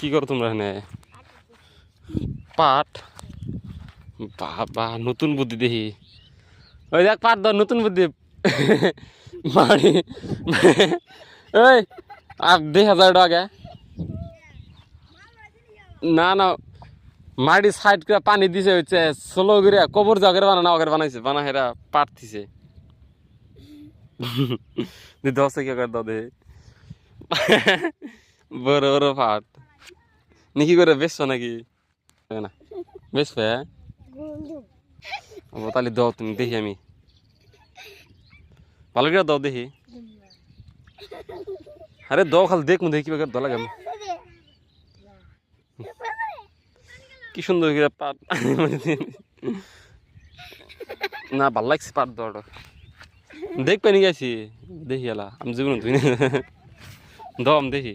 কি করো তোমরা এখানে? পাট? বাবা, নতুন বুদ্ধি দেখি। ওই দেখ, পাট ধর, নতুন বুদ্ধি। মারি ওই আর দুই হাজার টাকা। না না মাটি সাইড করে পানি দিছে, হচ্ছে সোলো করে কবর জাগের বানানো আগের বানাইছে, বানা হেরা পাট দিছে। দশ কি করে দে। বড় বড় পাট। নাকি করে বেচছো নাকি? না। বেচবে হ্যাঁ? ও তাহলে দাও তুমি দেখি আমি। ভালো করে দাও দেখি। আরে দাও খালি দেখ দেখি কীভাবে দো লাগে কি সুন্দর করে পাট না ভালো লাগছে পাট দেওয়াটা দেখ পাইনি গেছি দেখি এলা আমি জীবন তুই দাও আমি দেখি।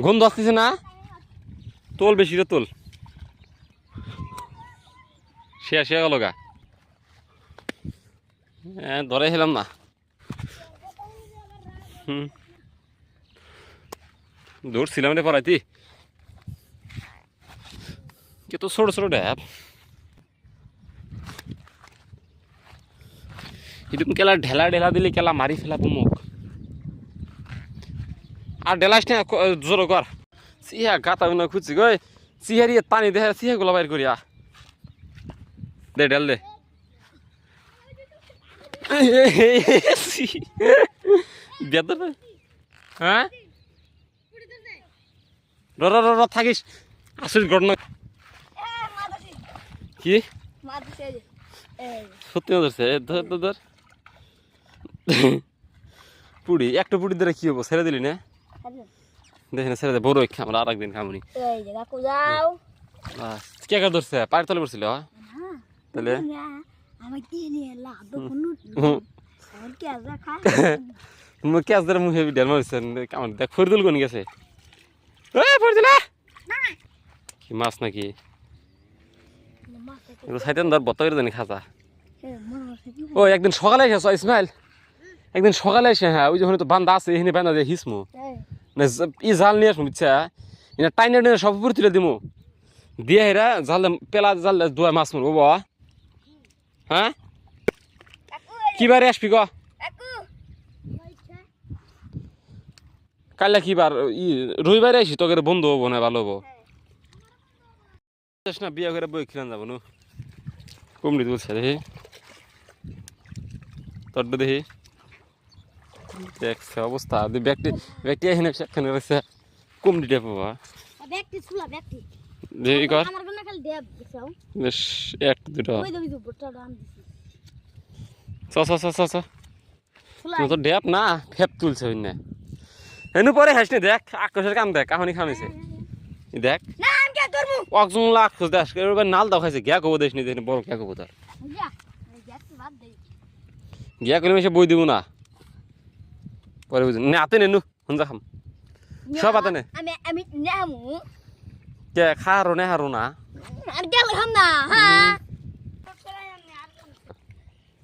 গন্ধ আসতেছে না? তোল বেশি রে, তোল। শেয়া শেয়া গেল গা। হ্যাঁ ধরে হেলাম না। হুম। দৌড়ছিলাম রে, পড়াইতি। কে তো ছোট ছোট ড্যাব। এরকম কেলা ঢেলা ঢেলা দিলে কেলা মারি ফেলাবো মুখ আর ঢেলাস না জোর কর সিহা গাতা গুলো খুঁজছি গই সিহারি পানি দেহে সিহা গুলো বাইর করিয়া দে ঢেল দে। বেদর হ্যাঁ র র থাকিস। আসল ঘটনা কি? সত্যি ধরছে ধর ধর পুড়ি একটা পুড়ি ধরে কি হব? ছেড়ে দিলি না? দেখি না ছেড়ে দে বড় আমরা আর একদিন খামুনি কে কে ধরছে? পায়ের তলে পড়ছিল হ্যাঁ? তাহলে? মুখে দেখ ফরিদুল কোন গেছে? কি মাছ নাকি? এগুলো সাইতেন ধর বত্তা করে জানি খাতা ও একদিন সকালে এসেছ ইসমাইল? একদিন সকালে এসে হ্যাঁ ওই যখন তো বান্ধা আছে এখানে বান্ধা দিয়ে হিসমু। না জ- ই জাল নিয়ে আসব ইচ্ছা এটা টাইনে টাইনে সব উপরে তুলে দিমু। দিয়ে হেরা জালে পেলা জাল দুয়া মাছ মরবো বাবা। হ্যাঁ? কি বারে আসবি ক? কাল্লা কি বার ই রবিবারে আসি তোকে বন্ধু হব না ভালো হব। যাস না বিয়া করে বই খিলান যাব নু। কমড়ি তুলছে দেখি। তোর দেখি। দেখছে অবস্থা। ব্যক্তি ব্যক্তি এখানে সেখানে রয়েছে। কমড়ি টাইপ বাবা ব্যক্তি ছুলা ব্যক্তি দেখি কর। আমার খালি দিছাও বেশ এক দুটো। ওই তো বড়টা দাম দিছি চ চ চ চ চ। তো ডেপ না ফেপ তুলছে ওই না। এনু পরে হাস নি দেখ আকাশের কাম দেখ কাহনি খামিছে। ই দেখ। না আমি কি করব লাখ খুঁজ দেখ নাল দাও খাইছে গিয়া কবো দেশ নি দেখি বড় গিয়া কবো তার যা এই গ্যাস বাদ দে গিয়া করলে বই দিব না। পরে বুঝি। না আতে নেনু হুঞ্জা খাম। সব আতে নে। আমি আমি নেমু কে খারো নে হারো না? আর গেল খাম না হ্যাঁ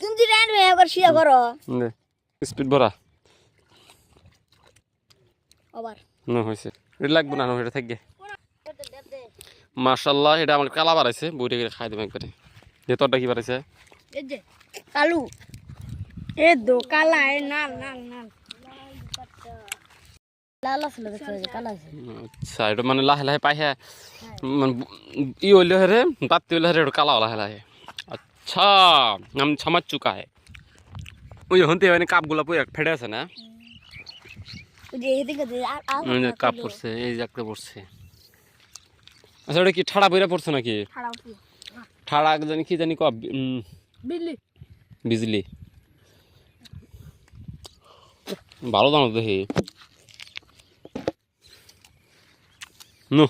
তুমি যদি আনবে একবার শিয়া করো নে স্পিড ভরা আবার না হয়েছে এটা লাগবে না এটা থাকবে মার্শাল্লাহ এটা আমার কালা বাড়াইছে বইটা করে খাই দেবো একবারে যে তোরটা কি বাড়াইছে এই যে কালু। এ দো কালা এ নাল নাল নাল লাল আসলে দেখতে হবে কালা আছে আচ্ছা এটা মানে লাহে লাহে পাই হ্যাঁ মানে ই হইলে হেরে বাতি হইলে হেরে এটা কালা লাহে লাহে আচ্ছা আমি ছামার চুকা হে ওই হন্তে মানে কাপগুলা পুরো ফেটে আছে না ওই যে এদিকে দে আর আর ওই যে কাপ পড়ছে এই যে একটা পড়ছে আচ্ছা ওটা কি ঠাড়া বইরা পড়ছে নাকি খাড়াও কি ঠাড়া জানি কি জানি ক বিল্লি বিজলি ভালো দানো দেখি নু